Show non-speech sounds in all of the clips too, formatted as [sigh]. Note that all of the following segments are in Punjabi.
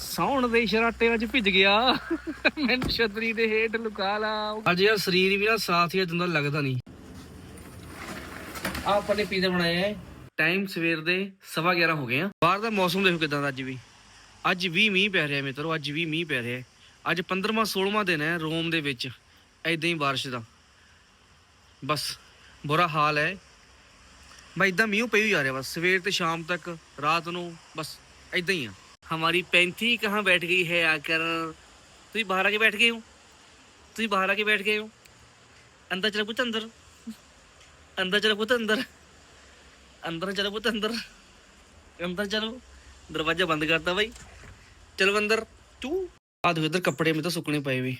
ਸੌਣ ਦੇ ਸ਼ਰਾਟੇ ਵਿੱਚ ਭਿੱਜ ਗਿਆ। ਮੈਨੂੰ ਛਤਰੀ ਦੇ ਹੇਠ ਲੁਕਾ ਲਾ। ਅੱਜ ਯਾਰ ਸਰੀਰ ਵੀ ਨਾ ਸਾਥ ਹੀ ਦਿੰਦਾ ਲੱਗਦਾ ਨਹੀਂ। ਆ ਆਪਾਂ ਨੇ ਪੀਜ਼ਾ ਬਣਾਇਆ ਟਾਈਮ ਸਵੇਰ ਦੇ 11:30 ਹੋ ਗਏ ਆ। ਬਾਹਰ ਦਾ ਮੌਸਮ ਦੇਖੋ ਕਿਦਾਂ ਦਾ ਅੱਜ ਵੀ। ਅੱਜ ਵੀ ਮੀਂਹ ਪੈ ਰਿਹਾ ਮਿੱਤਰੋ ਅੱਜ ਵੀ ਮੀਂਹ ਪੈ ਰਿਹਾ। ਅੱਜ 15ਵਾਂ 16ਵਾਂ ਦਿਨ ਹੈ ਰੋਮ ਦੇ ਵਿੱਚ ਐਦਾਂ ਹੀ ਬਾਰਿਸ਼ ਦਾ। ਬਸ ਬੁਰਾ ਹਾਲ ਹੈ। ਮੈਂ ਇਦਾਂ ਮੀਂਹ ਪਈ ਜਾ ਰਿਹਾ ਬਸ। ਸਵੇਰ ਤੇ ਸ਼ਾਮ ਤੱਕ ਰਾਤ ਨੂੰ ਬਸ ਐਦਾਂ ਹੀ ਆ। हमारी पैंथी कहाँ बैठ गई है आकर तुम बाहर आके बैठ गए हो तुम बाहर आके बैठ गए हो अंदर चला पुत अंदर अंदर चला पुत अंदर अंदर चला पुत अंदर अंदर चलो दरवाजा बंद करता भाई चलो अंदर तू बाद उधर कपड़े में तो सूखने पए भी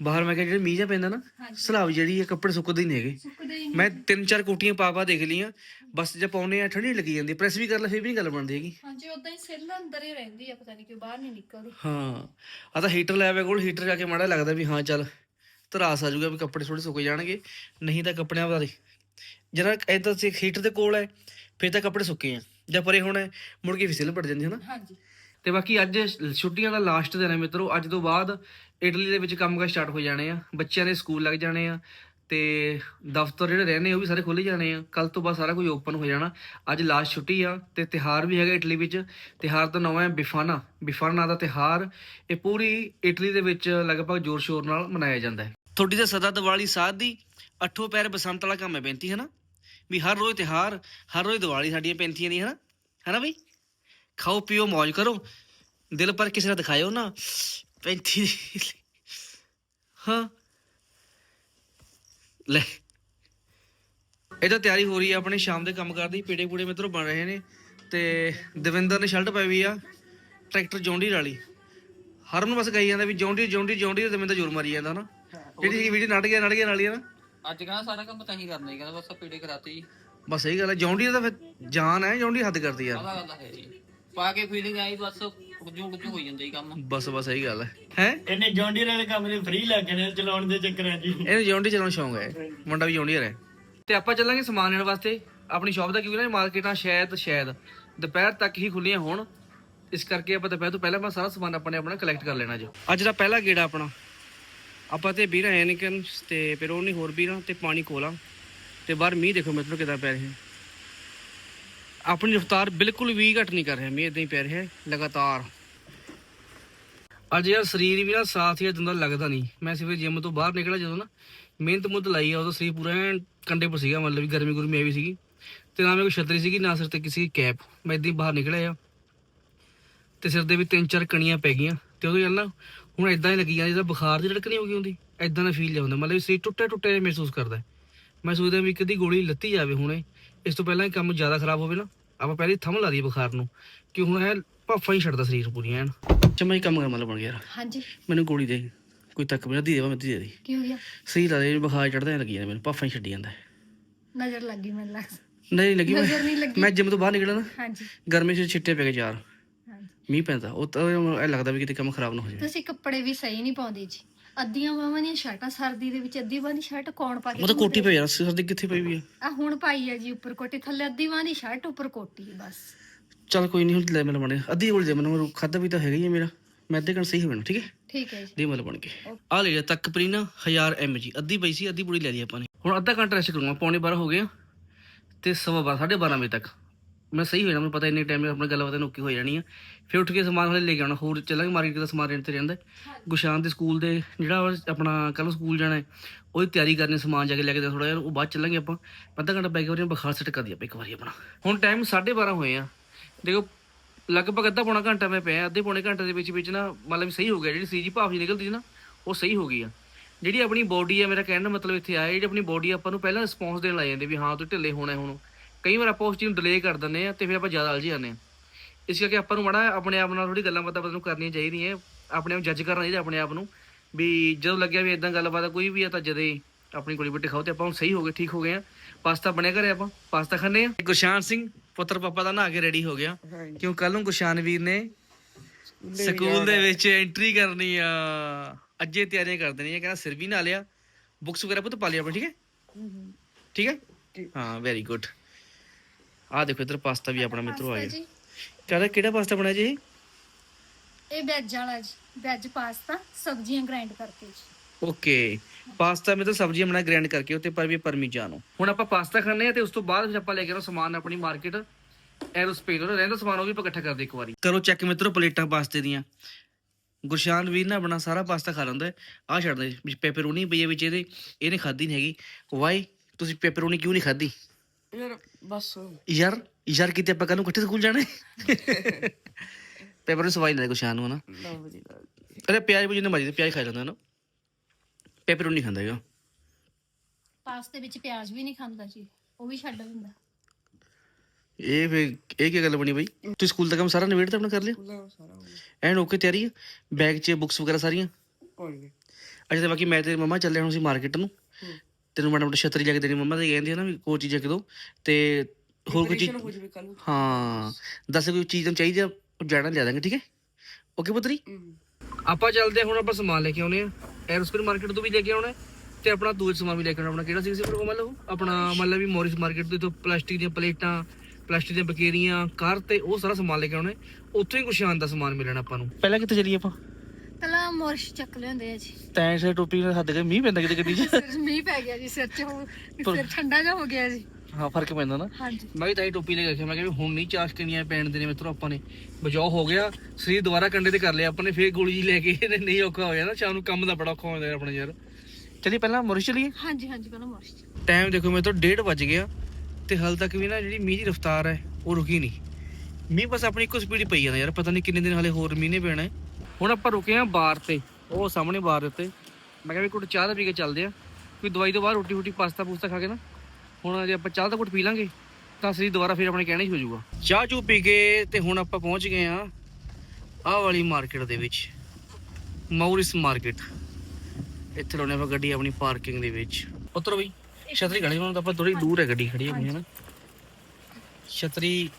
ਬਾਹਰ ਮੈਂ ਕਿਹਾ ਜਿਹੜੇ ਮੀਂਹ ਜਿਹਾ ਪੈਂਦਾ ਨਾ ਸਲਾਬ ਜਿਹੜੀ ਹੈ ਕੱਪੜੇ ਸੁੱਕਦੇ ਹੀ ਨਹੀਂ। ਹੈਗੇ ਮੈਂ ਤਿੰਨ ਚਾਰ ਕੋਟੀਆਂ ਪਾ ਪਾ ਦੇਖ ਲਈਆਂ ਬਸ ਜੇ ਪਾਉਨੇ ਆ ਠੰਡੀ ਲੱਗੀ ਜਾਂਦੀ ਪ੍ਰੈਸ ਵੀ ਕਰ ਲੈ ਫਿਰ ਵੀ ਨਹੀਂ ਗੱਲ ਬਣਦੀ ਹੈਗੀ। ਹਾਂਜੀ ਉਦਾਂ ਹੀ ਸਿੱਲ ਅੰਦਰ ਹੀ ਰਹਿੰਦੀ ਆ ਪਤਾ ਨਹੀਂ ਕਿਉਂ ਬਾਹਰ ਨਹੀਂ ਨਿਕਲਦੀ। ਹਾਂ ਆ ਤਾਂ ਹੀਟਰ ਲੈ ਆਵੇ ਕੋਲ ਹੀਟਰ ਜਾ ਕੇ ਮਾੜਾ ਲੱਗਦਾ ਵੀ ਹਾਂ ਚੱਲ ਤਰਾਸ ਆ ਜਾਊਗਾ ਵੀ ਕੱਪੜੇ ਥੋੜੇ ਸੁੱਕ ਜਾਣਗੇ ਨਹੀਂ ਤਾਂ ਕੱਪੜਿਆਂ ਬਾਰੇ। ਜਰਾ ਇਦਾਂ ਸੇ ਹੀਟਰ ਦੇ ਕੋਲ ਹੈ ਫਿਰ ਤਾਂ ਕੱਪੜੇ ਸੁੱਕੇ ਆ। ਜਾਂ ਪਰੇ ਹੁਣ ਮੁੜ ਕੇ ਫਿਸਲ ਪੜ ਜਾਂਦੀ ਹੈ ਨਾ ਹਾਂਜੀ। ਤੇ ਬਾਕੀ ਅੱਜ ਛੁੱਟੀਆਂ ਦਾ ਲਾਸਟ ਦਿਨ ਹੈ ਮਿੱਤਰੋ ਅੱਜ ਤੋਂ ਬਾਅਦ ਇਟਲੀ ਦੇ ਵਿੱਚ ਕੰਮ ਕਾਜ ਸਟਾਰਟ ਹੋ ਜਾਣੇ ਆ, ਬੱਚਿਆਂ ਦੇ ਸਕੂਲ ਲੱਗ ਜਾਣੇ ਆ, ਤੇ ਦਫ਼ਤਰ ਜਿਹੜੇ ਰਹਿਣੇ ਉਹ ਵੀ ਸਾਰੇ ਖੁੱਲ ਜਾਣੇ ਆ। ਕੱਲ ਤੋਂ ਬਾਅਦ ਸਾਰਾ ਕੁਝ ਓਪਨ ਹੋ ਜਾਣਾ। ਅੱਜ ਲਾਸਟ ਛੁੱਟੀ ਆ ਤੇ ਤਿਹਾਰ ਵੀ ਹੈਗਾ ਇਟਲੀ ਵਿੱਚ। ਤਿਹਾਰ ਦਾ ਨਾਮ ਹੈ ਬਿਫਾਨਾ। ਬਿਫਾਨਾ ਦਾ ਤਿਹਾਰ ਇਹ ਪੂਰੀ ਇਟਲੀ ਦੇ ਵਿੱਚ ਲਗਭਗ ਜ਼ੋਰ ਸ਼ੋਰ ਨਾਲ ਮਨਾਇਆ ਜਾਂਦਾ ਹੈ। ਤੁਹਾਡੀ ਤਾਂ ਸਦਾ ਦੀਵਾਲੀ ਸਾਧ ਦੀ, ਅੱਠੋਂ ਪੈਰ ਬਸੰਤ ਵਾਲਾ ਕੰਮ ਹੈ ਬੇਨਤੀ ਹੈ ਨਾ ਵੀ ਹਰ ਰੋਜ਼ ਤਿਹਾਰ ਹਰ ਰੋਜ਼ ਦੀਵਾਲੀ ਸਾਡੀਆਂ ਪੈਂਤੀਆਂ ਦੀ ਹੈ ਨਾ ਹੈ ਨਾ ਬਈ? ਖਾਓ, ਪੀਓ ਮौज ਕਰੋ। ਦਿਲ ਪਰ ਕਿਸੇ ਨਾਲ ਦਿਖਾਇਓ ਨਾ। ਪੈਂਤੀ ਦੀ। [laughs] ਹਾਂ। ਲੈ। ਇਹ ਤਾਂ ਤਿਆਰੀ ਹੋ ਰਹੀ ਹੈ ਆਪਣੇ ਸ਼ਾਮ ਦੇ ਕੰਮ ਕਰਦੀ ਪੇੜੇ ਪੂੜੇ ਮਿੱਤਰੋਂ ਬਣ ਰਹੇ ਨੇ। ਤੇ ਦਵਿੰਦਰ ਨੇ ਸ਼ਰਟ ਪਾਈ ਹੋਈ ਆ ਟਰੈਕਟਰ ਜੌਂਡੀ ਵਾਲੀ। ਹਰ ਨੂੰ ਬਸ ਕਹੀ ਜਾਂਦਾ ਵੀ ਜੌਂਡੀ ਜੌਂਡੀ ਜੌਂਡੀ ਤੇ ਦਵਿੰਦਰ ਜ਼ੋਰ ਮਾਰੀ ਜਾਂਦਾ ਨਾ। ਜਿਹੜੀ ਵੀਡੀਓ ਨੜ ਗਿਆ ਨੜ ਗਿਆ ਨਾਲੀ ਆ ਨਾ। ਅੱਜ ਕਹਿੰਦਾ ਸਾਰਾ ਕੰਮ ਤਾਂ ਹੀ ਕਰਨਾ ਹੀ ਕਹਿੰਦਾ ਬਸ ਪੀੜੇ ਕਰਾਤੇ ਜੀ ਬਸ ਸਹੀ ਗੱਲ ਹੈ ਜੌਂਡੀ ਦਾ ਤਾਂ ਫਿਰ ਜਾਨ ਹੈ ਜੌਂਡੀ ਹੱਦ ਕਰਦੀ ਜੀ। ਪਾ ਕੇ ਫੀਲਿੰਗ ਆਈ ਬਸ। ਕੁਝੂ ਕੁਝੂ ਹੋ ਜਾਂਦਾ ਹੀ ਕੰਮ। ਬਸ ਬਸ ਸਹੀ ਗੱਲ ਹੈ। ਹੈ? ਇਹਨੇ ਜੌਂਡੀਅਰ ਵਾਲੇ ਕੰਮ ਦੇ ਫ੍ਰੀ ਲੱਗ ਨੇ ਚਲਾਉਣ ਦੇ ਚੱਕਰਾਂ 'ਚ ਹੀ। ਇਹਨੂੰ ਜੌਂਡੀ ਚਲਾਉਣ ਸ਼ੌਂਕ ਹੈ। ਮੁੰਡਾ ਵੀ ਜੌਂਡੀਅਰ ਹੈ। ਤੇ ਆਪਾਂ ਚੱਲਾਂਗੇ ਸਮਾਨ ਲੈਣ ਵਾਸਤੇ। ਆਪਣੀ ਸ਼ਾਪ ਦਾ ਕਿਉਂਕਿ ਨਾ ਮਾਰਕੀਟਾਂ ਸ਼ਾਇਦ ਸ਼ਾਇਦ। ਦੁਪਹਿਰ ਤੱਕ ਹੀ ਖੁੱਲੀਆਂ ਹੋਣ। ਇਸ ਕਰਕੇ ਆਪਾਂ ਦੁਪਹਿਰ ਤੋਂ ਪਹਿਲਾਂ ਆਪਾਂ ਸਾਰਾ ਸਮਾਨ ਆਪਣੇ ਆਪਣਾ ਕਲੈਕਟ ਕਰ ਲੈਣਾ ਜੋ। ਅੱਜ ਦਾ ਪਹਿਲਾ ਗੇੜਾ ਆਪਣਾ। ਆਪਾਂ ਤੇ ਵੀਰਾਂ ਐਨਿਕਨ ਤੇ ਫਿਰ ਉਹ ਨਹੀਂ ਹੋਰ ਵੀਰਾਂ ਤੇ ਪਾਣੀ ਕੋਲਾ ਤੇ ਬਾਹਰ ਮੀਂਹ ਦੇਖੋ ਮਿੱਤਰੋ ਕਿਦਾਂ ਪੈ ਰਿਹਾ। ਆਪਣੀ ਰਫ਼ਤਾਰ ਬਿਲਕੁਲ ਵੀ ਘਟ ਨਹੀਂ ਕਰ ਰਿਹਾ, ਮੀਂਹ ਇਦਾਂ ਹੀ ਪੈ ਰਿਹਾ ਲਗਾਤਾਰ। ਅੱਜ ਯਾਰ ਸਰੀਰ ਵੀ ਨਾ ਸਾਥ ਹੀ ਦਿੰਦਾ, ਲੱਗਦਾ ਨਹੀਂ। ਮੈਂ ਸਿਵੇ ਜਿਮ ਤੋਂ ਬਾਹਰ ਨਿਕਲਿਆ ਜਦੋਂ ਨਾ, ਮਿਹਨਤ ਮੁੱਦ ਲਾਈ ਆ ਉਦੋਂ ਸਰੀਰ ਪੂਰਾ ਐਨ ਕੰਡੇ ਪਰ ਸੀਗਾ, ਮਤਲਬ ਵੀ ਗਰਮੀ ਗੁਰਮੀ ਆਈ ਸੀਗੀ। ਤੇ ਨਾ ਮੇਰੇ ਕੋਈ ਛਤਰੀ ਸੀਗੀ, ਨਾ ਸਿਰ ਤੇ ਕਿਸੇ ਦੀ ਕੈਪ ਮੈਂ ਇਦਾਂ ਹੀ ਬਾਹਰ ਨਿਕਲਿਆ ਆ। ਤੇ ਸਿਰ ਦੇ ਵੀ ਤਿੰਨ ਚਾਰ ਕਣੀਆਂ ਪੈ ਗਈਆਂ। ਤੇ ਉਦੋਂ ਯਾਰ ਨਾ, ਹੁਣ ਇਦਾਂ ਹੀ ਲੱਗੀ ਜਾਂਦਾ, ਜਿੱਦਾਂ ਬੁਖਾਰ ਦੀ ਲੜਕਣੀ ਹੋ ਗਈ ਹੁੰਦੀ ਇਦਾਂ ਦਾ ਫੀਲ ਜਾਂਦਾ ਮਤਲਬ ਸਰੀਰ ਟੁੱਟੇ ਟੁੱਟੇ ਮਹਿਸੂਸ ਕਰਦਾ ਮੈਂ ਸੋਚਦਾ ਵੀ ਕਦੀ ਗੋਲੀ ਲੱਤੀ ਜਾਵੇ ਹੁਣੇ। ਇਸ ਤੋਂ ਪਹਿਲਾਂ ਇਹ ਕੰਮ ਜ਼ਿਆਦਾ ਖਰਾਬ ਹੋਵੇ ਨਾ ਆਪਾਂ ਪਹਿਲੇ ਥੰਮ ਲਾ ਦਈਏ ਬੁਖਾਰ ਨੂੰ ਕਿ ਹੁਣ ਇਹ ਭਾਫਾ ਹੀ ਛੱਡਦਾ ਸਰੀਰ ਪੂਰੀਆਂ ਐਨ। ਚਮਾ ਹੀ ਕੰਮ ਕਰ ਮਤਲਬ ਬਣ ਗਿਆ ਯਾਰ। ਹਾਂਜੀ। ਮੈਨੂੰ ਗੋਲੀ ਦੇ। ਕੋਈ ਤੱਕ ਮੇਰਾ ਦੀ ਦੇਵਾ ਮੈਂ ਦੀ ਦੇ ਦੀ ਕੀ ਹੋ ਗਿਆ ਸਹੀ ਲੱਗਦਾ ਜਿਵੇਂ ਬੁਖਾਰ ਚੜਦਾ ਲੱਗੀ ਜਾਂਦਾ ਮੈਨੂੰ ਪਾਫਾ ਹੀ ਛੱਡੀ ਜਾਂਦਾ। ਹੈ। ਨਜ਼ਰ ਲੱਗੀ ਮੈਨੂੰ ਲੱਗਦਾ। ਨਹੀਂ ਲੱਗੀ ਮੈਂ- ਨਜ਼ਰ ਨਹੀਂ ਲੱਗੀ। ਮੈਂ ਜਿਮ ਤੋਂ ਬਾਹਰ ਨਿਕਲਿਆ ਨਾ। ਹਾਂਜੀ। ਗਰਮੀ 'ਚ ਛਿੱਟੇ ਪੈ ਗਏ ਚਾਰ ਹਾਂਜੀ। ਮੀਂਹ ਪੈਂਦਾ। ਉਹ ਤਾਂ ਇਹ ਲੱਗਦਾ ਵੀ ਕਿਤੇ ਕੰਮ ਖਰਾਬ ਨਾ ਹੋ ਜਾਵੇ ਤੁਸੀਂ ਕੱਪੜੇ ਵੀ ਸਹੀ ਨਹੀਂ ਪਾਉਂਦੇ ਜੀ। ਅੱਧੀਆਂ ਬਾਹਾਂ ਦੀਆਂ ਸ਼ਰਟਾਂ ਸਰਦੀ ਦੇ ਵਿੱਚ ਅੱਧੀ ਬਾਹਾਂ ਦੀ ਸ਼ਰਟ ਕੌਣ ਪਾ ਕੇ ਉਹ ਤਾਂ ਕੋਟੀ ਪਈ ਯਾਰ ਸਰਦੀ ਕਿੱਥੇ ਪਈ ਵੀ ਆ? ਆ ਹੁਣ ਪਾਈ ਆ ਜੀ ਉੱਪਰ ਕੋਟੀ ਥੱਲੇ ਅੱਧੀ ਬਾਹਾਂ ਦੀ ਸ਼ਰਟ ਉੱਪਰ ਕੋਟੀ ਬਸ। ਚੱਲ ਕੋਈ ਨਹੀਂ ਹੁਣ ਲੈ ਮੈਨੂੰ ਬਣੇ। ਅੱਧੀ ਗੋਲੀ ਦੇ ਮੈਨੂੰ ਖਾਦਾ ਵੀ ਤਾਂ ਹੈਗਾ ਹੀ ਹੈ ਮੇਰਾ। ਮੈਂ ਅੱਧੇ ਘੰਟੇ ਸਹੀ ਹੋ ਜਾਣਾ ਠੀਕ ਹੈ? ਠੀਕ ਹੈ ਜੀ। ਦੇ ਮਤਲਬ ਬਣ ਕੇ। ਆ ਲੈ ਲਿਆ ਤੱਕ ਪਰੀਨਾ 1000 mg ਅੱਧੀ ਪਈ ਸੀ ਅੱਧੀ ਪੂਰੀ ਲੈ ਲਈ ਆਪਾਂ ਨੇ। ਹੁਣ ਅੱਧਾ ਘੰਟਾ ਰੈਸਟ ਕਰੂੰਗਾ ਪੌਣੇ 12 ਹੋ ਗਏ ਆ ਤੇ ਸਵਾ ਬਾਰਾਂ, ਸਾਢੇ 12 ਵਜੇ ਤੱਕ। ਮੈਂ ਸਹੀ ਹੋ ਜਾਣਾ ਮੈਨੂੰ ਪਤਾ ਇੰਨੇ ਟਾਈਮ ਨਾਲ ਆਪਣੀ ਗੱਲਬਾਤ ਨੁੱਕੀ ਹੋ ਜਾਣੀ ਆ। ਫਿਰ ਉੱਠ ਕੇ ਸਮਾਨ ਹਲੇ ਲੈ ਕੇ ਆਉਣਾ ਹੋਰ ਚੱਲਾਂਗੇ ਮਾਰਕੀਟ ਦਾ ਸਮਾਨ ਰੈਂਟ ਤੇ ਰਹਿੰਦਾ। ਗੁਸ਼ਾਨ ਦੇ ਸਕੂਲ ਦੇ ਜਿਹੜਾ ਉਹ ਆਪਣਾ ਕੱਲ ਸਕੂਲ ਜਾਣਾ ਹੈ ਉਹਦੀ ਤਿਆਰੀ ਕਰਨੀ ਸਮਾਨ ਜਾ ਕੇ ਲੈ ਕੇ ਥੋੜਾ ਜਿਹਾ ਉਹ ਬਾਅਦ ਚੱਲਾਂਗੇ ਆਪਾਂ। ਅੱਧਾ ਘੰਟਾ ਬੈ ਕੇ ਉਹਨੇ ਬੁਖਾਰ ਸੈੱਟ ਕਰ ਦਿਆ ਆਪਾਂ ਇੱਕ ਵਾਰੀ ਆਪਣਾ। ਹੁਣ ਟਾਈਮ 12:30 ਹੋਏ ਆ। ਦੇਖੋ ਲਗਭਗ ਅੱਧਾ ਪੌਣਾ ਘੰਟਾ ਮੈਂ ਪਿਆ ਅੱਧੇ ਪੌਣੇ ਘੰਟੇ ਦੇ ਵਿੱਚ ਵਿੱਚ ਨਾ ਮਤਲਬ ਸਹੀ ਹੋ ਗਿਆ ਜਿਹੜੀ ਸੀਜੀ ਭਾਫ ਜੀ ਨਿਕਲਦੀ ਸੀ ਨਾ ਉਹ ਸਹੀ ਹੋ ਗਈ ਆ। ਜਿਹੜੀ ਆਪਣੀ ਬੋਡੀ ਆ ਮੇਰਾ ਕਹਿਣ ਦਾ ਮਤਲਬ ਇੱਥੇ ਆਇਆ ਜਿਹੜੀ ਆਪਣੀ ਬੋਡੀ ਆਪਾਂ ਨੂੰ ਪਹਿਲਾਂ ਰਿਸਪੌਂਸ ਦੇਣ ਲੱਗ ਜਾਂਦੀ ਵੀ ਹਾਂ ਤੂੰ ਢਿੱਲੇ ਹੋਣਾ ਹੈ ਹੁਣ। ਕਈ ਵਾਰ ਆਪਾਂ ਉਸ ਚੀਜ਼ ਨੂੰ ਡਿਲੇ ਕਰ ਦਿੰਦੇ ਆ ਤੇ ਫਿਰ ਆਪਾਂ ਜ਼ਿਆਦਾ ਅਲਝ ਜਾਂਦੇ ਆ ਇਸ ਕਰਕੇ ਆਪਾਂ ਨੂੰ ਮੜਾ ਆਪਣੇ ਆਪ ਨਾਲ ਥੋੜੀ ਗੱਲਾਂ ਬਾਤਾਂ ਆਪਾਂ ਨੂੰ ਕਰਨੀਆਂ ਚਾਹੀਦੀਆਂ ਆਪਣੇ ਆਪ ਜੱਜ ਕਰਨਾ ਚਾਹੀਦਾ ਆਪਣੇ ਆਪ ਨੂੰ ਵੀ ਜਦੋਂ ਲੱਗਿਆ ਵੀ ਇਦਾਂ ਗੱਲਬਾਤ ਆ ਕੋਈ ਵੀ ਆ ਤਾਂ ਜਦੇ ਆਪਣੀ ਗੋਲੀ ਬੱਟੀ ਖਾਓ ਤੇ ਆਪਾਂ ਹੁਣ ਸਹੀ ਹੋ ਗਏ ਠੀਕ ਹੋ ਗਏ ਆ ਪਾਸਤਾ ਬਣਿਆ ਘਰੇ ਆਪਾਂ ਪਾਸਤਾ ਖਾਣੇ ਆ ਗੁਰਸ਼ਾਨ ਸਿੰਘ ਪੁੱਤਰ ਪਾਪਾ ਦਾ ਨਹਾ ਕੇ ਰੈਡੀ ਹੋ ਗਿਆ। ਕਿਉਂ ਕੱਲ ਨੂੰ ਗੁਰਸ਼ਾਨ ਵੀਰ ਨੇ ਸਕੂਲ ਦੇ ਵਿੱਚ ਐਂਟਰੀ ਕਰਨੀ ਆ ਅੱਜੇ ਤਿਆਰੀਆਂ ਕਰ ਦੇਣੀਆਂ ਕਹਿੰਦਾ ਸਿਰ ਵੀ ਨਾ ਲਿਆ ਬੁੱਕਸ ਵਗੈਰਾ ਪੁੱਤ ਪਾ ਲਿਆ ਆਪਣਾ ਠੀਕ ਹੈ? ਠੀਕ ਹੈ? ਹਾਂ ਵੈਰੀ ਗੁੱਡ ਆਹ ਦੇਖੋ ਇਧਰ ਪਾਸਤਾ ਵੀ ਆਪਣਾ ਮਿੱਤਰੋ ਆਇਆ ਜੀ। ਕਹਿੰਦਾ ਕਿਹੜਾ ਪਾਸਤਾ ਬਣਾਇਆ ਜੀ ਇਹ? ਵੈਜ ਵਾਲਾ ਜੀ ਵੈਜ ਪਾਸਤਾ ਸਬਜ਼ੀਆਂ ਗ੍ਰਾਈਂਡ ਕਰਕੇ ਜੀ। ਓਕੇ ਪਾਸਤਾ ਮੈਂ ਤਾਂ ਸਬਜ਼ੀਆਂ ਬਣਾ ਗ੍ਰੈਂਡ ਕਰਕੇ ਉੱਤੇ ਪਰ ਵੀ ਪਰਮੀਜਾਨੋ ਹੁਣ ਆਪਾਂ ਪਾਸਤਾ ਖਾਣੇ ਆ ਤੇ ਉਸ ਤੋਂ ਬਾਅਦ ਫਿਰ ਆਪਾਂ ਲੈ ਕੇ ਆਉਣਾ ਸਮਾਨ ਆਪਣੀ ਮਾਰਕੀਟ ਐਰੋਸਪੇਸ ਉਹ ਰਹਿੰਦਾ ਸਮਾਨ ਉਹ ਵੀ ਆਪਾਂ ਇਕੱਠਾ ਕਰਦੇ ਇੱਕ ਵਾਰੀ। ਕਰੋ ਚੈੱਕ ਮਿੱਤਰੋ ਪਲੇਟਾਂ ਪਾਸਤੇ ਦੀਆਂ। ਗੁਰਸ਼ਾਨ ਵੀਰ ਨਾ ਆਪਣਾ ਸਾਰਾ ਪਾਸਤਾ ਖਾ ਲੈਂਦਾ ਆ ਛੱਡਦਾ ਵਿੱਚ ਪੈਪਰੋਨੀ ਪਈ ਹੈ ਵਿੱਚ ਇਹਦੇ ਇਹਨੇ ਖਾਦੀ ਨਹੀਂ ਹੈਗੀ। ਵਾਈ ਤੁਸੀਂ ਪੈਪਰੋਨੀ ਕਿਉਂ ਨਹੀਂ ਖਾਦੀ ਯਾਰ ਬਸ। ਯਾਰ ਯਾਰ ਕਿਤੇ ਆਪਾਂ ਕੱਲ ਨੂੰ ਇਕੱਠੇ ਸਕੂਲ ਜਾਣਾ ਪੈਪਰੋਨੀ ਸਵਾਈ ਲੈ ਗੁਰਸ਼ਾਨ ਨੂੰ ਹਨਾ? ਨਾ ਅਰੇ ਪਿਆਜ਼ ਵੀ ਜਿੰਨਾ ਮਰਜ਼ੀ ਪਿਆਜ਼ ਖਾ ਲੈਂਦਾ ਨਾ ਪੈਪਰੋਨੀ ਨਹੀਂ ਖਾਂਦਾ ਹੈਗਾ। ਪਾਸਤੇ ਵਿੱਚ ਪਿਆਜ਼ ਵੀ ਨਹੀਂ ਖਾਂਦਾ ਜੀ ਉਹ ਵੀ ਛੱਡ ਦਿੰਦਾ। ਇਹ ਫੇ ਇਹ ਕੀ ਗੱਲ ਬਣੀ ਬਈ? ਤੂੰ ਸਕੂਲ ਦਾ ਕੰਮ ਸਾਰਾ ਨਿਬੇੜ ਤਾਂ ਆਪਣਾ ਕਰ ਲਿਆ? ਸਾਰਾ ਹੋ ਗਿਆ। ਐਨ ਓਕੇ ਤਿਆਰੀ ਹੈ ਬੈਗ 'ਚ ਬੁੱਕਸ ਵਗੈਰਾ ਸਾਰੀਆਂ? ਕੋਈ ਨਹੀਂ ਅੱਛਾ ਤੇ ਬਾਕੀ ਮੈਂ ਤੇ ਮਮਾ ਚੱਲੇ ਹੁਣ ਸੀ ਮਾਰਕੀਟ ਨੂੰ। ਤੈਨੂੰ ਮਾੜਾ ਮੋਟਾ ਛਤਰੀ ਜਾ ਕੇ ਦੇਣੀ ਮਮਾ ਤੇ ਕਹਿੰਦੀ ਹੈ ਨਾ ਵੀ ਕੋਈ ਚੀਜ਼ ਕਿਦੋਂ ਤੇ ਹੋਰ ਕੋਈ ਚੀਜ਼ ਹੋ ਜਾਵੇ ਕੱਲ ਹਾਂ ਦੱਸ ਕੋਈ ਚੀਜ਼ ਤੈਨੂੰ ਚਾਹੀਦੀ ਆ ਉਹ ਜਾਣਾ ਲਿਆ ਦਾਂਗੇ ਠੀਕ ਹੈ? ਓਕੇ ਪੁੱਤਰੀ? ਆਪਾਂ ਚੱਲਦੇ ਹੁਣ ਆਪਾਂ ਸਮਾਨ ਲੈ ਕੇ ਆਉਨੇ ਆ। ਐਰੋਸਪੇਸ ਮਾਰਕੀਟ ਤੋਂ ਵੀ ਲੈ ਕੇ ਆਉਣਾ ਤੇ ਆਪਣਾ ਦੂਜਾ ਸਮਾਨ ਵੀ ਲੈ ਕੇ ਆਉਣਾ ਆਪਣਾ ਕਿਹੜਾ ਸੀ ਸੀ ਪ੍ਰੋਗਰਾਮ ਮਤਲਬ? ਆਪਣਾ ਮਤਲਬ ਵੀ ਮੋਰਿਸ ਮਾਰਕੀਟ ਤੋਂ ਇੱਥੋਂ ਪਲਾਸਟਿਕ ਦੀਆਂ ਪਲੇਟਾਂ ਪਲਾਸਟਿਕ ਦੀਆਂ ਬਕੇਰੀਆਂ ਕਾਰ ਤੇ ਉਹ ਸਾਰਾ ਸਮਾਨ ਲੈ ਕੇ ਆਉਣਾ। ਉੱਥੋਂ ਹੀ ਕੁਛ ਆਉਣ ਦਾ ਸਮਾਨ ਮਿਲਣਾ ਆਪਾਂ ਨੂੰ। ਪਹਿਲਾਂ ਕਿੱਥੇ ਚੱਲੀਏ ਆਪਾਂ? ਪਹਿਲਾਂ ਮੋਰਸ਼ ਚੱਕ ਲਿਆਉਂਦੇ ਆ ਜੀ। ਤੈਂ ਸੇ ਟੋਪੀ ਨਾਲ ਹੱਦ ਕੇ ਮੀਂਹ ਪੈਂਦਾ ਕਿਤੇ ਗੱਡੀ 'ਚ? ਸਿਰ ਮੀਂਹ ਪੈ ਗਿਆ ਜੀ ਸਿਰ 'ਚ ਹੋ ਸਿਰ ਠੰਡਾ ਜਿਹਾ ਹੋ ਗਿਆ ਜੀ। ਹਾਂ ਫ਼ਰਕ ਪੈਂਦਾ ਨਾ। ਹਾਂਜੀ। ਮੈਂ ਵੀ ਤਾਂ ਹੀ ਟੋਪੀ ਲੈ ਕੇ ਮੈਂ ਕਿਹਾ ਵੀ ਹੁਣ ਨਹੀਂ ਚਾਸ਼ ਕਿੰਨੀਆਂ ਪੈਣ ਦੇ ਨੇ ਮਿੱਤਰੋ ਆਪਾਂ ਨੇ। ਬਚਾਓ ਹੋ ਗਿਆ ਸਰੀਰ ਦੁਬਾਰਾ ਕੰਡੇ ਤੇ ਕਰ ਲਿਆ ਆਪਾਂ ਨੇ ਫੇਰ ਗੋਲੀ ਜੀ ਲੈ ਕੇ ਇਹਨੇ ਨਹੀਂ ਔਖਾ ਹੋ ਜਾਣਾ ਸ਼ਾਮ ਨੂੰ ਕੰਮ ਦਾ ਬੜਾ ਔਖਾ ਹੋ ਜਾਂਦਾ ਆਪਣਾ ਯਾਰ। ਚਲੀ ਪਹਿਲਾਂ ਮੁਰਸ਼ ਚਲੀਏ। ਹਾਂਜੀ ਹਾਂਜੀ ਪਹਿਲਾਂ ਮੋਰਸ਼ ਟਾਈਮ ਦੇਖੋ ਮੇਰੇ ਤੋਂ 1:30 ਵੱਜ ਗਿਆ ਤੇ ਹਾਲ ਤੱਕ ਵੀ ਨਾ ਜਿਹੜੀ ਮੀਂਹ ਦੀ ਰਫ਼ਤਾਰ ਹੈ ਉਹ ਰੁਕੀ ਨਹੀਂ। ਮੀਂਹ ਬਸ ਆਪਣੀ ਇੱਕੋ ਸਪੀਡ ਪਈ ਜਾਂਦਾ ਯਾਰ ਪਤਾ ਨਹੀਂ ਕਿੰਨੇ ਦਿਨ ਹਲੇ ਹੋਰ ਮੀਂਹ ਨੇ ਪੈਣਾ ਹੈ। ਹੁਣ ਆਪਾਂ ਰੁਕੇ ਆ ਬਾਰ ਤੇ। ਉਹ ਸਾਹਮਣੇ ਬਾਰ ਉੱਤੇ। ਮੈਂ ਕਿਹਾ ਵੀ ਕੁਝ ਚਾਹ ਦਾ ਪੀ ਕੇ ਚੱਲਦੇ ਆ ਕੋਈ ਦਵਾਈ ਤੋਂ ਬਾਅਦ ਰੋਟੀ ਰੋਟੀ ਪਾਸਤਾ, ਪੂਸਤਾ ਖਾ ਕੇ ਨਾ। ਹੁਣ ਜੇ ਆਪਾਂ ਚਾਹ ਦਾ ਕੁਝ ਪੀ ਲਾਂਗੇ, ਤਾਂ ਸਰੀਰ ਦੁਬਾਰਾ ਫਿਰ ਆਪਣੇ ਕਹਿਣੇ ਹੀ ਹੋ ਜਾਊਗਾ। ਚਾਹ ਚੂ ਪੀ ਕੇ ਤੇ ਹੁਣ ਆਪਾਂ ਪਹੁੰਚ ਗਏ ਆ ਆਹ ਵਾਲੀ ਮਾਰਕੀਟ ਦੇ ਵਿੱਚ। Morris market. ਇੱਥੇ ਲਾਉਣੇ ਆਪਾਂ ਗੱਡੀ ਆਪਣੀ ਪਾਰਕਿੰਗ ਦੇ ਵਿੱਚ। ਉਤਰੋ ਬਈ, ਛਤਰੀ ਖੜੀ, ਹੁਣ ਆਪਾਂ ਥੋੜੀ ਦੂਰ ਹੈ ਗੱਡੀ ਖੜੀ ਆਪਣੀ ਹੈ ਨਾ। ਛਤਰੀ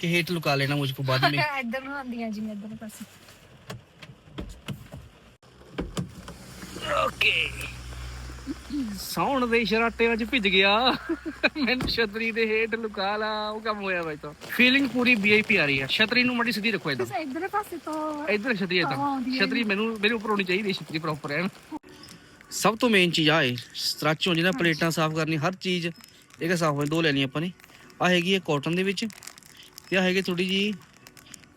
ਕੇ ਹੇਠ ਲੁਕਾ ਲੈਣਾ, ਮੁਝ ਕੋ ਬਾਅਦ में [laughs] ਇੱਧਰ ਨੂੰ ਆਉਂਦੀਆਂ ਜੀ, ਇੱਧਰ ਪਾਸੇ। ਓਕੇ ਸੌਣ ਦੇ ਸ਼ਰਾਟੇ ਅੱਜ ਭਿੱਜ ਗਿਆ। ਮੈਨੂੰ ਛਤਰੀ ਦੇ ਹੇਠ ਲੁਕਾ ਲਾ ਉਹ ਕੰਮ ਹੋਇਆ ਬਾਈ ਤਾਂ। ਫੀਲਿੰਗ ਪੂਰੀ ਵੀਆਈਪੀ ਆ ਰਹੀ ਹੈ ਛਤਰੀ ਨੂੰ ਮੜੀ ਸਿੱਧੀ ਰੱਖੋ ਇੱਧਰ। ਪਾਸੇ ਤੋਂ ਇਧਰ ਛਤਰੀ ਇਦਾਂ ਛਤਰੀ ਮੈਨੂੰ ਮੇਰੇ ਉੱਪਰ ਹੋਣੀ ਚਾਹੀਦੀ ਛਤਰੀ ਪ੍ਰੋਪਰ ਹੈ ਸਭ ਤੋਂ ਮੇਨ ਚੀਜ਼ ਆ ਹੈ ਸਟਰਚ ਨਾ ਪਲੇਟਾਂ ਸਾਫ਼ ਕਰਨੀ ਹਰ ਚੀਜ਼ ਇਹ ਸਾਫ਼ ਹੋਣੀ ਦੋ ਲੈਣੀ ਆਪਾਂ ਨੇ। ਆ ਹੈਗੀ ਹੈ ਕਾਟਨ ਦੇ ਵਿੱਚ। ਤੇ ਆ ਹੈਗੀ ਥੋੜੀ ਜੀ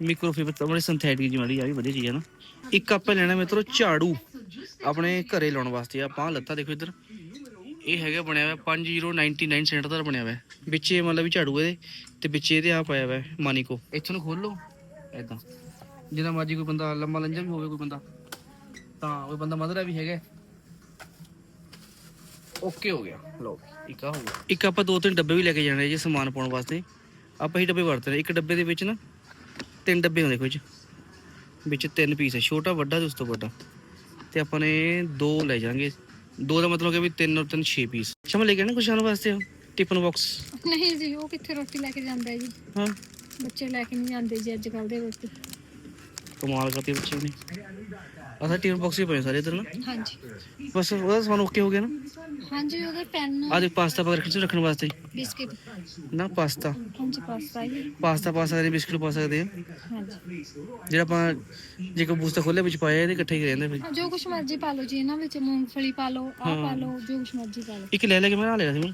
ਮਾਈਕਰੋਫਾਈਬਰ ਤਾਂ ਸਿੰਥੈਟਿਕ ਜੀ ਵਾਲੀ ਆ ਵੀ ਵਧੀਆ ਚੀਜ਼ ਹੈ ਨਾ। ਇੱਕ ਆਪਾਂ ਲੈਣਾ ਮਿੱਤਰੋ ਝਾੜੂ। ਆਪਣੇ ਘਰੇ ਲਾਉਣ ਵਾਸਤੇ ਆਪਾਂ ਲੱਤਾ ਦੇਖੋ ਇੱਧਰ। ਇਹ ਹੈਗਾ ਬਣਿਆ ਹੋਇਆ 5099 ਸੈਂਟ ਦਾ ਬਣਿਆ ਹੋਇਆ। ਵਿੱਚ ਇਹ ਮਤਲਬ ਵੀ ਝਾੜੂ ਇਹਦੇ ਤੇ ਵਿੱਚ ਇਹਦੇ ਆ ਪਾਇਆ ਹੋਇਆ ਮਾਨੀਕੋ। ਇੱਥੋਂ ਨੂੰ ਖੋਲੋ ਐਦਾਂ ਜਿੰਨਾ ਮਰਜ਼ੀ ਕੋਈ ਬੰਦਾ ਲੰਮਾ ਲੰਜਾ ਵੀ ਹੋਵੇ, ਕੋਈ ਬੰਦਾ। ਤਾਂ ਉਹ ਬੰਦਾ ਮਦਰਾ ਵੀ ਹੈਗਾ। ਓਕੇ ਹੋ ਗਿਆ। ਲਓ, ਇੱਕ ਆ ਹੋ ਗਿਆ। ਇੱਕ ਆਪਾਂ ਦੋ ਤਿੰਨ ਡੱਬੇ ਵੀ ਲੈ ਕੇ ਜਾਣੇ ਜੀ ਸਮਾਨ ਪਾਉਣ ਵਾਸਤੇ। ਆਪਾਂ ਹੀ ਡੱਬੇ ਵਰਤ ਰਹੇ ਇੱਕ ਡੱਬੇ ਦੇ ਵਿੱਚ ਨਾ ਤਿੰਨ ਡੱਬੇ ਹੁੰਦੇ ਕੁਝ ਵਿੱਚ ਤਿੰਨ ਪੀਸ ਹੈ ਛੋਟਾ ਵੱਡਾ ਤੇ ਉਸ ਤੋਂ ਵੱਡਾ। ਤੇ ਆਪਾਂ ਨੇ ਦੋ ਲੈ ਜਾਾਂਗੇ ਦੋ ਦਾ ਮਤਲਬ ਕਿ ਵੀ ਤਿੰਨ ਔਰ ਤਿੰਨ 6 ਪੀਸ। ਅੱਛਾ ਮੈਂ ਲੈ ਕੇ ਆਣਾ ਕੁਛ ਆਉਣ ਵਾਸਤੇ? ਟਿਫਨ ਬਾਕਸ ਨਹੀਂ ਜੀ ਉਹ ਕਿੱਥੇ ਰੋਟੀ ਲੈ ਕੇ ਜਾਂਦਾ ਹੈ ਜੀ? ਹਾਂ। ਬੱਚੇ ਲੈ ਕੇ ਨਹੀਂ ਜਾਂਦੇ ਜੀ ਅੱਜ ਕੱਲ ਦੇ ਰੋਟੀ ਕਮਾਲ ਕਰਤੀ ਬੱਚੇ ਨੇ। ਅਸਾਂ ਟਿਫਨ ਬਾਕਸ ਹੀ ਪਏ ਸਾਰੇ ਇਧਰ ਨਾ? ਹਾਂਜੀ। ਬਸ ਉਹਦਾ ਸਮਾਨ ਓਕੇ ਹੋ ਗਿਆ ਨਾ? ਹਾਂਜੀ ਉਹਦੇ ਪੈਨ ਆ ਦੇ ਪਾਸਤਾ ਵਗੈਰਾ ਕਿਸ ਰੱਖਣ ਵਾਸਤੇ। ਬਿਸਕਿਟ। ਨਾ ਪਾਸਤਾ। ਹਾਂਜੀ ਪਾਸਤਾ ਜੀ। ਪਾਸਤਾ ਪਾ ਸਕਦੇ ਬਿਸਕੁਟ ਪਾ ਸਕਦੇ ਆ। ਹਾਂਜੀ। ਜਿਹੜਾ ਆਪਾਂ ਜੇ ਕੋਈ ਬੂਸਤਾ ਖੋਲੇ ਵਿੱਚ ਪਾਇਆ ਇਹਦੇ ਇਕੱਠੇ ਹੀ ਰਹਿੰਦੇ ਫਿਰ। ਹਾਂ, ਜੋ ਕੁਛ ਮਰਜ਼ੀ ਪਾ ਲਓ ਜੀ ਇਹਨਾਂ ਵਿੱਚ ਮੂੰਗਫਲੀ ਪਾ ਲਓ ਆਹ ਪਾ ਲਓ ਜੋ ਕੁਛ ਮਰਜ਼ੀ ਪਾ ਲਓ। ਇੱਕ ਲੈ ਲੈ ਕੇ ਮੈਂ ਆ ਲਿਆ ਸੀ ਮੈਂ।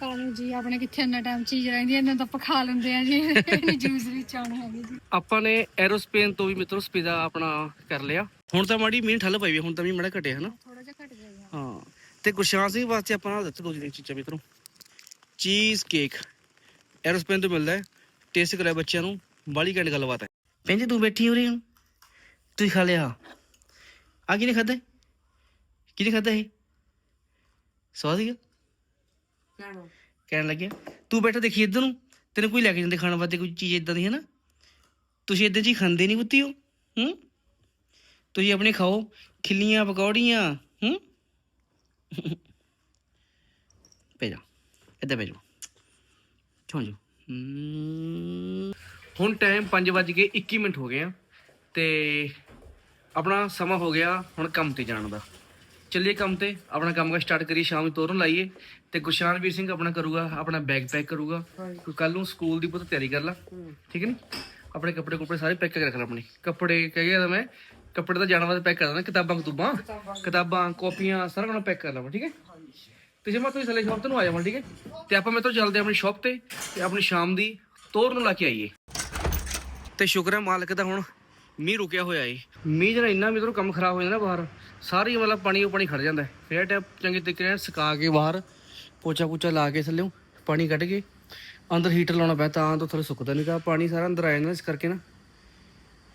ਪਾ ਲਓ ਜੀ ਆਪਣੇ ਕਿੱਥੇ ਇੰਨਾ ਟਾਈਮ ਚੀਜ਼ ਰਹਿੰਦੀ ਹੈ ਇਹਨਾਂ ਤਾਂ ਆਪਾਂ ਖਾ ਲੈਂਦੇ ਆ ਜੀ ਨਹੀਂ ਜੂਸ ਵਿੱਚ ਆਉਣੇ ਹੈਗੇ ਜੀ। ਆਪਾਂ ਨੇ ਐਰੋਸਪੇਨ ਤੋਂ ਵੀ ਮਿੱਤਰੋ ਸਪੀਦਾ ਆਪਣਾ ਕਰ ਲਿਆ। ਹੁਣ ਤਾਂ ਮਾੜੀ ਮੀਂਹ ਠੱਲ ਪਈ ਵੀ ਹੁਣ ਤਾਂ ਮੀਂਹ ਮੜਾ ਘਟਿਆ ਹਨਾ ਥੋੜਾ ਜਿਹਾ ਘਟ ਗਿਆ ਜੀ ਹਾਂ ਤੇ ਗੁਰਸ਼ਾਨ ਸਿੰਘ ਵਾਸਤੇ ਆਪਾਂ ਨਾਲ ਦਿੱਤੇ ਦੋ ਚੀਜ਼ਾਂ ਮਿੱਤਰੋ। ਚੀਜ਼ ਕੇਕ। ਐਰੋਸਪੇਨ ਤੋਂ ਮਿਲਦਾ ਹੈ। ਟੇਸਟ ਕਰਾਇਆ ਬੱਚਿਆਂ ਨੂੰ। ਬਾਲੀ ਘੰਟ ਗੱਲਬਾਤ ਹੈ। ਕਹਿੰਦੇ ਤੂੰ ਬੈਠੀ ਹੋ ਰਹੀ ਹੁਣ ਤੂੰ ਖਾ ਲਿਆ? ਆ ਕਿਹਨੇ ਖਾਦਾ ਕਿਹਨੇ ਖਾਦਾ ਇਹ? ਸਵਾਦ ਸੀਗਾ ਕਹਿਣਾ ਕਹਿਣ ਲੱਗਿਆ। ਤੂੰ ਬੈਠਾ ਦੇਖੀ ਇੱਧਰ ਨੂੰ। ਤੈਨੂੰ ਕੋਈ ਲੈ ਕੇ ਜਾਂਦੇ ਖਾਣ ਵਾਸਤੇ ਕੋਈ ਚੀਜ਼ ਇਦਾਂ ਦੀ ਹੈ ਨਾ? ਤੁਸੀਂ ਇਦਾਂ ਜੀ ਖਾਂਦੇ ਨਹੀਂ ਬੁੱਤੀ ਹੋ ਹੂੰ? ਤੁਸੀਂ ਆਪਣੇ ਖਾਓ। ਖਿੱਲੀਆਂ ਪਕੌੜੀਆਂ। ਹੂੰ ਪੈ ਜਾ ਇੱਧਰ ਪੈ ਜਾ ਚੋਂ ਜੋ ਹੁਣ ਟਾਈਮ 5 ਵੱਜ ਕੇ 21 ਮਿੰਟ ਹੋ ਗਏ ਆ ਤੇ ਆਪਣਾ ਸਮਾਂ ਹੋ ਗਿਆ ਹੁਣ ਕੰਮ ਤੇ ਜਾਣ ਦਾ। ਚੱਲੀਏ ਕੰਮ ਤੇ ਆਪਣਾ ਕੰਮ ਕਾ ਸਟਾਰਟ ਕਰੀਏ ਸ਼ਾਮ ਨੂੰ ਤੋਰਨ ਲਾਈਏ ਤੇ ਗੁਰਸ਼ਾਨ ਵੀਰ ਸਿੰਘ ਆਪਣਾ ਕਰੂਗਾ ਆਪਣਾ ਬੈਗ ਪੈਕ ਕਰੂਗਾ ਕੋਈ ਕੱਲ ਨੂੰ ਸਕੂਲ ਦੀ ਬਹੁਤ ਤਿਆਰੀ ਕਰ ਲਾ ਠੀਕ ਹੈ ਨੀ? ਆਪਣੇ ਕੱਪੜੇ ਕੁਪੜੇ ਸਾਰੇ ਪੈਕ ਕਰਕੇ ਰੱਖਣਾ ਆਪਣੇ। ਕੱਪੜੇ ਕਹਿ ਗਿਆ ਤਾਂ ਮੈਂ ਕੱਪੜੇ ਤਾਂ ਜਾਣ ਵਾਸਤੇ ਪੈਕ ਕਰ ਦੇਣਾ ਕਿਤਾਬਾਂ ਕਤੂਬਾਂ। ਕਿਤਾਬਾਂ। ਕਾਪੀਆਂ ਸਾਰਾ ਕੁਝ ਪੈਕ ਕਰ ਲਵਾਂ ਠੀਕ ਹੈ? ਤੇ ਜੇ ਮੈਂ ਤੁਸੀਂ ਥੱਲੇ ਸ਼ਾਪ ਤੇ ਆ ਜਾਵਾਂ ਠੀਕ ਹੈ? ਤੇ ਆਪਾਂ ਮੇਰੇ ਤੋਂ ਚੱਲਦੇ ਆਪਣੀ ਸ਼ਾਪ ਤੇ ਤੇ ਆਪਣੀ ਸ਼ਾਮ ਦੀ ਤੋਰ ਨੂੰ ਲਾ ਕੇ ਆਈਏ। ਤੇ ਸ਼ੁਕਰ ਹੈ ਮਾਲਕ ਦਾ ਹੁਣ ਮੀਂਹ ਰੁਕਿਆ ਹੋਇਆ ਏ। ਮੀਂਹ ਜਿਹੜਾ ਇੰਨਾ ਮਿੱਤਰੋ ਕੰਮ ਖਰਾਬ ਹੋ ਜਾਂਦਾ ਬਾਹਰ ਸਾਰੀ ਮਤਲਬ ਪਾਣੀ ਉਹ ਪਾਣੀ ਖੜ ਜਾਂਦਾ। ਫਿਰ ਟੈਪ ਚੰਗੇ ਤਰੀਕੇ ਨਾਲ ਸੁਕਾ ਕੇ ਬਾਹਰ ਪੋਚਾ ਪੋਚਾ ਲਾ ਕੇ ਥੱਲੇੋਂ ਪਾਣੀ ਕੱਢ ਕੇ ਅੰਦਰ ਹੀਟਰ ਲਾਉਣਾ ਪਿਆ ਤਾਂ ਤਾਂ ਥੱਲੇ ਸੁੱਕਦਾ ਨਹੀਂ ਤਾਂ ਪਾਣੀ ਸਾਰਾ ਅੰਦਰ ਆ ਜਾਂਦਾ ਇਸ ਕਰਕੇ ਨਾ।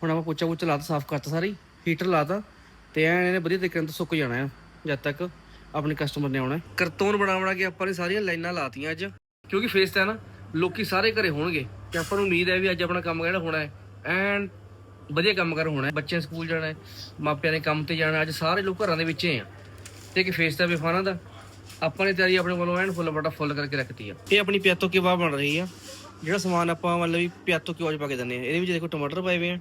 ਹੁਣ ਆਪਾਂ ਪੋਚਾ ਪੋਚਾ ਲਾਤਾ ਸਾਫ਼ ਕਰਤਾ ਸਾਰੀ। ਹੀਟਰ ਲਾਤਾ ਤੇ ਐਨ ਇਹਨੇ ਵਧੀਆ ਤਰੀਕੇ ਨਾਲ ਸੁੱਕ ਜਾਣਾ ਆ ਜਦ ਤੱਕ ਆਪਣੇ ਕਸਟਮਰ ਨੇ ਆਉਣਾ ਹੈ। ਕਰਤੂਨ ਬਣਾ ਬਣਾ ਕੇ ਆਪਾਂ ਨੇ ਸਾਰੀਆਂ ਲਾਈਨਾਂ ਲਾਤੀਆਂ ਅੱਜ ਕਿਉਂਕਿ ਫੇਸ ਤੇ ਨਾ ਲੋਕੀ ਸਾਰੇ ਘਰੇ ਹੋਣਗੇ ਤੇ ਆਪਾਂ ਨੂੰ ਉਮੀਦ ਹੈ ਵੀ ਅੱਜ ਆਪਣਾ ਕੰਮ ਜਿਹੜਾ ਹੋਣਾ ਹੈ ਐਨ ਵਧੀਆ ਕੰਮ ਕਰ ਹੋਣਾ ਹੈ ਬੱਚਿਆਂ ਸਕੂਲ ਜਾਣਾ ਹੈ ਮਾਪਿਆਂ ਨੇ ਕੰਮ ਤੇ ਜਾਣਾ ਅੱਜ ਸਾਰੇ ਲੋਕ ਘਰਾਂ ਦੇ ਵਿੱਚ ਹੀ ਆ। ਤੇ ਕਿ ਫੇਸ ਦਾ ਵਿਫਾਨਾ ਦਾ ਆਪਾਂ ਨੇ ਤਿਆਰੀ ਆਪਣੇ ਵੱਲੋਂ ਐਨ ਫੁੱਲ ਬਟਾ ਫੁੱਲ ਕਰਕੇ ਰੱਖਤੀ ਆ। ਇਹ ਆਪਣੀ ਪਿਆਤੋ ਕਿਵਾ ਬਣ ਰਹੀ ਆ ਜਿਹੜਾ ਸਮਾਨ ਆਪਾਂ ਮਤਲਬ ਵੀ ਪਿਆਤੋ ਕਿਵਾ ਚ ਪਾ ਕੇ ਦਿੰਦੇ ਆ ਇਹਦੇ ਵਿੱਚ ਦੇਖੋ ਟਮਾਟਰ ਪਾਏ ਹੋਏ ਆ।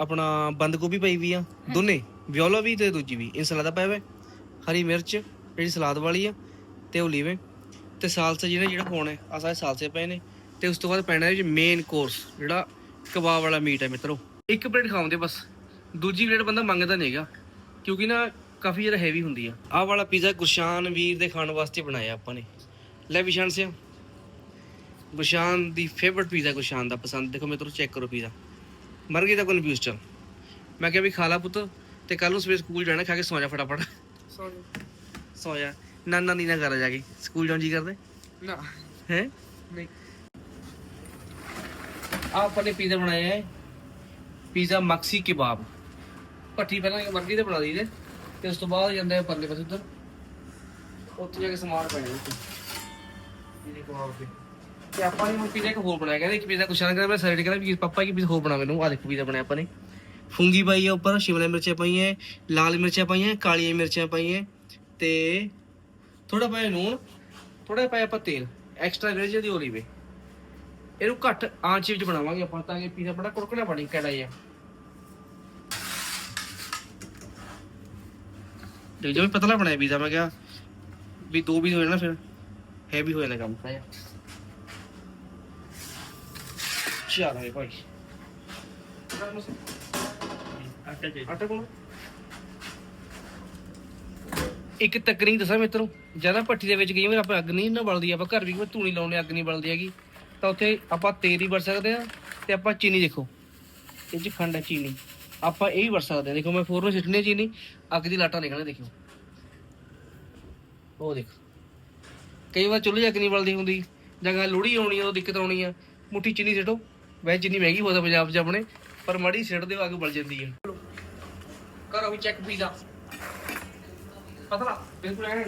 ਆਪਣਾ ਬੰਦ ਗੋਭੀ ਪਾਈ ਵੀ ਆ ਦੋਨੇ ਵਿਓਲਾ ਵੀ ਤੇ ਦੂਜੀ ਵੀ ਇਨਸਲਾਦਾ ਪਾਇਆ ਹੋਇਆ ਹਰੀ ਮਿਰਚ ਜਿਹੜੀ ਸਲਾਦ ਵਾਲੀ ਆ ਤੇ ਓਲੀਵੇ ਤੇ ਸਾਲਸਾ ਜਿਹੜਾ ਜਿਹੜਾ ਪਾਉਣਾ ਹੈ ਆ ਸਾਰੇ ਸਾਲਸੇ ਪਏ ਨੇ ਤੇ ਉਸ ਤੋਂ ਬਾਅਦ ਪੈਣਾ ਹੈ ਜੀ ਮੇਨ ਕੋਰਸ ਜਿਹੜਾ ਕਬਾਬ ਵਾਲਾ ਮੀਟ ਹੈ ਮਿੱਤਰੋ। ਇੱਕ ਪਲੇਟ ਖਾਉਂਦੇ ਬਸ ਦੂਜੀ ਪਲੇਟ ਬੰਦਾ ਮੰਗਦਾ ਨਹੀਂਗਾ ਕਿਉਂਕਿ ਨਾ ਕਾਫੀ ਜ਼ਿਆਦਾ ਹੈਵੀ ਹੁੰਦੀ ਆ। ਆਹ ਵਾਲਾ ਪੀਜ਼ਾ ਗੁਰਸ਼ਾਨ ਵੀਰ ਦੇ ਖਾਣ ਵਾਸਤੇ ਬਣਾਇਆ ਆਪਾਂ ਨੇ। ਲੈ ਵਿਸ਼ਾਨ ਸਿਆ ਗੁਰਸ਼ਾਨ ਦੀ ਫੇਵਰਟ ਪੀਜ਼ਾ ਗੁਰਸ਼ਾਨ ਦਾ ਪਸੰਦ ਦੇਖੋ ਮਿੱਤਰੋ ਚੈੱਕ ਕਰੋ ਪੀਜ਼ਾ ਮਰ ਗਈ ਤਾਂ ਕਨਫਿਊਜ਼ ਚੱਲ। ਮੈਂ ਕਿਹਾ ਵੀ ਖਾ ਲਾ ਪੁੱਤ ਤੇ ਕੱਲ ਨੂੰ ਸਵੇਰ ਸਕੂਲ ਜਾਣਾ ਖਾ ਕੇ ਸੌ ਜਾ ਫਟਾਫਟ। ਸੌ ਜਾ। ਨਾਨਾ ਨੀ ਨਾ ਕਰ ਜਾ ਕੇ। ਸਕੂਲ ਜਾਣ ਜੀ ਕਰਦੇ? ਨਾ। ਹੈ? ਨਹੀਂ। ਆ ਆਪਾਂ ਨੇ ਪੀਜ਼ਾ ਬਣਾਇਆ ਹੈ। ਪੀਜ਼ਾ ਮਕਸੀ ਕਬਾਬ ਭੱਠੀ ਪਹਿਲਾਂ ਮਰਗੀ ਤੇ ਬਣਾ ਦਈਦੇ ਤੇ ਉਸ ਤੋਂ ਬਾਅਦ ਜਾਂਦਾ ਹੈ ਪਰਲੇ ਪਾਸੇ ਉੱਧਰ। ਉੱਥੇ ਜਾ ਕੇ ਸਮਾਨ ਪੈਣਾ ਪੀਜ਼ੇ ਕਬਾਬ ਤੇ ਤੇ ਆਪਾਂ ਨੇ ਹੁਣ ਪੀਜ਼ਾ ਇੱਕ ਹੋਰ ਬਣਾਇਆ, ਕਹਿੰਦੇ ਇੱਕ ਪੀਜ਼ਾ ਕੁਛ ਨਾ ਕਹਿੰਦਾ ਮੈਂ ਸਾਈਡ ਕਹਿੰਦਾ ਵੀ ਪਾਪਾ ਕੀ ਪੀਜ਼ਾ ਹੋਰ ਬਣਾ ਮੈਨੂੰ ਆ ਦੇਖੋ ਪੀਜ਼ਾ ਬਣਾਇਆ ਆਪਾਂ ਨੇ। ਫੁੰਗੀ ਪਾਈ ਹੈ ਉੱਪਰ, ਸ਼ਿਮਲਾ ਮਿਰਚਾਂ ਪਾਈਆਂ, ਲਾਲ ਮਿਰਚਾਂ ਪਾਈਆਂ, ਕਾਲੀਆਂ ਮਿਰਚਾਂ ਪਾਈਆਂ, ਤੇ ਥੋੜਾ ਪਾਇਆ ਨੂਣ ਥੋੜਾ ਪਾਇਆ ਆਪਾਂ ਤੇਲ ਐਕਸਟਰਾ ਵੈਜ ਦੀ ਓਲੀਵੇ ਇਹਨੂੰ ਘੱਟ ਆਂਚ ਵਿੱਚ ਬਣਾਵਾਂਗੇ ਆਪਾਂ ਤਾਂ ਕਿ ਪੀਜ਼ਾ ਬੜਾ ਕੁੜਕਣਾ ਬਣੀ ਕੜਾ ਜਿਹਾ ਦੇਖ ਜਿਵੇਂ ਪਤਲਾ ਬਣਾਇਆ ਪੀਜ਼ਾ ਮੈਂ ਕਿਹਾ ਵੀ ਦੋ ਵੀ ਹੋ ਜਾਣਾ ਫਿਰ ਹੈਵੀ ਹੋ ਜਾਣਾ ਕੰਮ ਸਾਇਆ ਚੱਲ ਆਏ ਭਾਈ ਆਟਾ ਚਾਹੀਦਾ ਆਟਾ ਕੋਲ ਇੱਕ ਤਕਰੀਰ ਦੱਸਾਂ ਮਿੱਤਰੋ ਜਦੋਂ ਭੱਠੀ ਦੇ ਵਿੱਚ ਗਈ ਮੈਂ ਆਪਾਂ ਅੱਗ ਨਹੀਂ ਨਾ ਬਲਦੀ, ਆਪਾਂ ਘਰ ਵੀ ਕੋਈ ਧੂਣੀ ਲਾਉਣੇ ਅੱਗ ਨਹੀਂ ਬਲਦੀ ਹੈਗੀ। ਤਾਂ ਉੱਥੇ ਆਪਾਂ ਤੇਲ ਹੀ ਵਰਤ ਸਕਦੇ ਆ ਤੇ ਆਪਾਂ ਚੀਨੀ ਦੇਖੋ, ਇਹ ਚ ਖੰਡ ਹੈ ਚੀਨੀ। ਆਪਾਂ ਇਹ ਵੀ ਵਰਤ ਸਕਦੇ ਆ ਦੇਖੋ ਮੈਂ ਫੋਰਨ ਸਿੱਟਣੀ ਚੀਨੀ, ਅੱਗ ਦੀ ਲਾਟਾਂ ਨਿਕਲਣੇ ਦੇਖਿਓ। ਉਹ ਦੇਖੋ। ਕਈ ਵਾਰ ਚੁੱਲ੍ਹੇ 'ਚ ਅੱਗ ਨਹੀਂ ਬਲਦੀ ਹੁੰਦੀ, ਜਾਂ ਲੋੜੀ ਆਉਣੀ ਉਹ ਦਿੱਕਤ ਆਉਣੀ ਆ, ਮੁੱਠੀ ਚੀਨੀ ਸਿੱਟੋ। ਵੈਸੇ ਚੀਨੀ ਮਹਿੰਗੀ ਹੋਦਾ ਪੰਜਾਬ 'ਚ ਆਪਣੇ ਪਰ ਮੜੀ ਸਿੱਟ ਦਿਓ ਅੱਗ ਬਲ ਜਾਂਦੀ ਹੈ ਕਰੋ ਵੀ ਚੈੱਕ ਪੀਜ਼ਾ। ਪਤਲਾ ਬਿਲਕੁਲ ਐਨ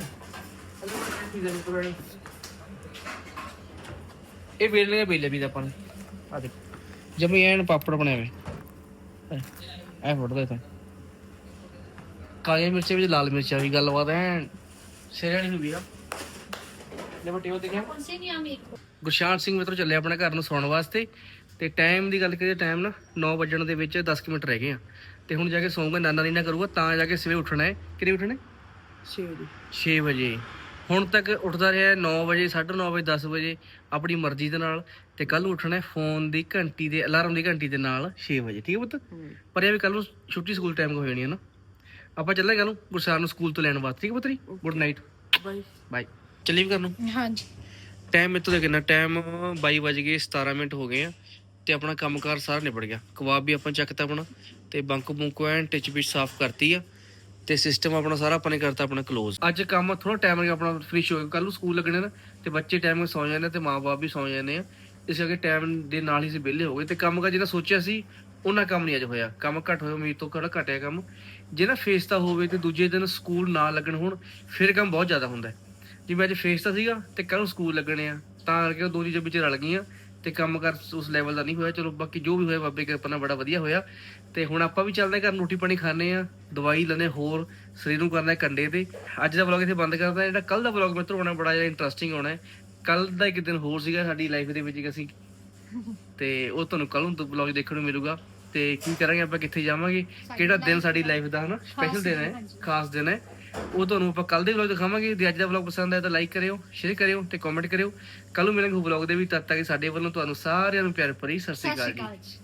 ਪੀਜ਼ਾ ਬਿਲਕੁਲ ਐਨ ਇਹ ਵੇਲਣੇ ਵੇਲੇ ਪੀਜ਼ਾ ਆਪਾਂ ਨੇ। ਆ ਦੇਖੋ ਜਮੀ ਐਨ ਪਾਪੜ ਬਣਿਆ ਹੋਇਆ। ਐ ਫੋਟੋ ਦੇ ਤਾਂ ਕਾਲੀਆਂ ਮਿਰਚਾਂ ਵਿੱਚ ਲਾਲ ਮਿਰਚਾਂ ਵੀ ਗੱਲਬਾਤ ਐਨ। ਸਿਰਾਂ ਨਹੀਂ ਵੀ ਆ। ਲੈ ਬਟੇ ਉਹ ਦੇਖਿਆ? ਗੁਰਸ਼ਾਨ ਸਿੰਘ ਮਿੱਤਰੋ ਚੱਲੇ ਆਪਣੇ ਘਰ ਨੂੰ ਸੌਣ ਵਾਸਤੇ। ਤੇ ਟਾਈਮ ਦੀ ਗੱਲ ਕਰੀਏ ਟਾਈਮ ਨਾ 9 ਵਜਣ ਦੇ ਵਿੱਚ 10 ਕੁ ਮਿੰਟ ਰਹਿ ਗਏ ਆ। ਤੇ ਹੁਣ ਜਾ ਕੇ ਸੌਂਗਾ ਨਾਨਾ ਨੀਨਾ ਕਰੂਗਾ ਤਾਂ ਜਾ ਕੇ ਸਵੇਰੇ ਉੱਠਣਾ ਹੈ। ਕਿੰਨੇ ਉੱਠਣਾ ਹੈ? ਸੌਰੀ 6 ਵਜੇ। ਹੁਣ ਤੱਕ ਉੱਠਦਾ ਰਿਹਾ 9 ਵਜੇ 9:30 ਵਜੇ 10 ਵਜੇ ਆਪਣੀ ਮਰਜ਼ੀ ਦੇ ਨਾਲ। ਤੇ ਕੱਲ ਨੂੰ ਉੱਠਣਾ ਹੈ ਫੋਨ ਦੀ ਘੰਟੀ ਦੇ ਅਲਾਰਮ ਦੀ ਘੰਟੀ ਦੇ ਨਾਲ 6 ਵਜੇ ਠੀਕ ਹੈ ਪੁੱਤ? ਪਰ ਇਹ ਵੀ ਕੱਲ ਨੂੰ ਛੁੱਟੀ ਸਕੂਲ ਟਾਈਮ ਹੋ ਜਾਣੀ ਹੈ ਨਾ। ਆਪਾਂ ਚੱਲਾਂਗੇ ਕੱਲ ਨੂੰ ਗੁਰਸਾਰ ਨੂੰ ਸਕੂਲ ਤੋਂ ਲੈਣ ਵਾਸਤੇ ਠੀਕ ਹੈ ਪੁੱਤਰੀ? ਗੁੱਡ ਨਾਈਟ ਬਾਈ ਬਾਈ ਚੱਲੀ ਵੀ ਕਰ ਨੂੰ? ਹਾਂਜੀ। ਟਾਈਮ ਮੇਤੋਂ ਦੇ ਕਿੰਨਾ? ਟਾਈਮ 22 ਵਜ ਗਏ 17 ਮਿੰਟ ਹੋ ਗਏ ਆ। ਤੇ ਆਪਣਾ ਕੰਮਕਾਰ ਸਾਰਾ ਨਿਬੜ ਗਿਆ। ਕਬਾਬ ਵੀ ਆਪਾਂ ਚੱਕਤਾ ਆਪਣਾ ਤੇ ਬੰਕ ਬੁੰਕੋ ਐਨ ਟਿਚ ਵਿੱਚ ਸਾਫ਼ ਕਰਤੀ ਆ ਤੇ ਸਿਸਟਮ ਆਪਣਾ ਸਾਰਾ ਆਪਾਂ ਨੇ ਕਰਤਾ ਆਪਣਾ ক্লোਜ਼ ਅੱਜ ਕੰਮ ਥੋੜਾ ਟਾਈਮ ਨਾਲ ਆਪਣਾ ਫਿਨਿਸ਼ ਹੋ ਗਿਆ। ਕੱਲ ਨੂੰ ਸਕੂਲ ਲੱਗਣੇ ਨਾ ਤੇ ਬੱਚੇ ਟਾਈਮ ਨਾਲ ਸੌ ਜਾਂਦੇ ਤੇ ਮਾਪੇ ਵੀ ਸੌ ਜਾਂਦੇ ਆ। ਇਸ ਕਰਕੇ ਟਾਈਮ ਦੇ ਨਾਲ ਹੀ ਅਸੀਂ ਵਿਹਲੇ ਹੋ ਗਏ ਤੇ ਕੰਮ ਕਾ ਜਿਹੜਾ ਸੋਚਿਆ ਸੀ ਉਹਨਾਂ ਕੰਮ ਨਹੀਂ ਅੱਜ ਹੋਇਆ। ਕੰਮ ਘੱਟ ਹੋਇਆ, ਉਮੀਦ ਤੋਂ ਕਿਹੜਾ ਘਟਿਆ ਕੰਮ। ਜੇ ਨਾ ਫੇਸ ਤਾਂ ਹੋਵੇ ਤੇ ਦੂਜੇ ਦਿਨ ਸਕੂਲ ਨਾ ਲੱਗਣ ਹੁਣ, ਫਿਰ ਕੰਮ ਬਹੁਤ ਜ਼ਿਆਦਾ ਹੁੰਦਾ। ਜਿਵੇਂ ਅੱਜ ਫੇਸ ਤਾਂ ਸੀਗਾ ਤੇ ਕੱਲ ਨੂੰ ਸਕੂਲ ਲੱਗਣੇ ਆ, ਤਾਂ ਕਰਕੇ ਉਹ ਦੋ ਚੀਜ਼ਾਂ ਵਿੱਚ ਰਲ ਗਈਆਂ। ਤੇ ਕੰਮ ਕਰ ਉਸ ਲੈਵਲ ਦਾ ਨਹੀਂ ਹੋਇਆ। ਚਲੋ ਬਾਕੀ ਜੋ ਵੀ ਹੋਇਆ ਬਾਬੇ ਕਿਰਪਾ ਨਾਲ ਬੜਾ ਵਧੀਆ ਹੋਇਆ। ਤੇ ਹੁਣ ਆਪਾਂ ਵੀ ਚੱਲਦੇ ਘਰ ਰੋਟੀ ਪਾਣੀ ਖਾਣੇ ਆ ਦਵਾਈ ਲੈਣੇ ਹੋਰ ਸਰੀਰ ਨੂੰ ਕਰਨਾ ਕੰਡੇ ਤੇ। ਅੱਜ ਦਾ ਵਲੌਗ ਇੱਥੇ ਬੰਦ ਕਰਦਾ ਜਿਹੜਾ ਕੱਲ ਦਾ ਵਲੌਗ ਮਿੱਤਰ ਹੋਣਾ ਬੜਾ ਜ਼ਿਆਦਾ ਇੰਟਰਸਟਿੰਗ ਹੋਣਾ ਹੈ। ਕੱਲ ਦਾ ਇੱਕ ਦਿਨ ਹੋਰ ਸੀਗਾ ਸਾਡੀ ਲਾਈਫ ਦੇ ਵਿੱਚ ਅਸੀਂ। ਤੇ ਉਹ ਤੁਹਾਨੂੰ ਕੱਲ ਨੂੰ ਵਲੌਗ ਦੇਖਣ ਨੂੰ ਮਿਲੂਗਾ। ਤੇ ਕੀ ਕਰਾਂਗੇ ਆਪਾਂ ਕਿੱਥੇ ਜਾਵਾਂਗੇ? ਕਿਹੜਾ ਦਿਨ ਸਾਡੀ ਲਾਈਫ ਦਾ ਹਨਾ? ਸਪੈਸ਼ਲ ਦਿਨ ਹੈ। ਖਾਸ ਦਿਨ ਹੈ। ਉਹ ਤੁਹਾਨੂੰ ਆਪਾਂ ਕੱਲ ਦੇ ਵਲੌਗ ਦਿਖਾਵਾਂਗੇ। ਜੇ ਅੱਜ ਦਾ ਵਲੌਗ ਪਸੰਦ ਆਇਆ ਤਾਂ ਲਾਈਕ ਕਰਿਓ ਸ਼ੇਅਰ ਕਰਿਓ ਤੇ ਕਮੈਂਟ ਕਰਿਓ। ਕੱਲ ਨੂੰ ਮਿਲਾਂਗੇ ਵਲੌਗ ਦੇ ਵੀ ਤਦ ਤੱਕ ਸਾਡੇ ਵੱਲੋਂ ਤੁਹਾਨੂੰ ਸਾਰਿਆਂ ਨੂੰ ਪਿਆਰ ਭਰੀ ਸਤਿ ਸ਼੍ਰੀ ਅਕਾਲ ਜੀ।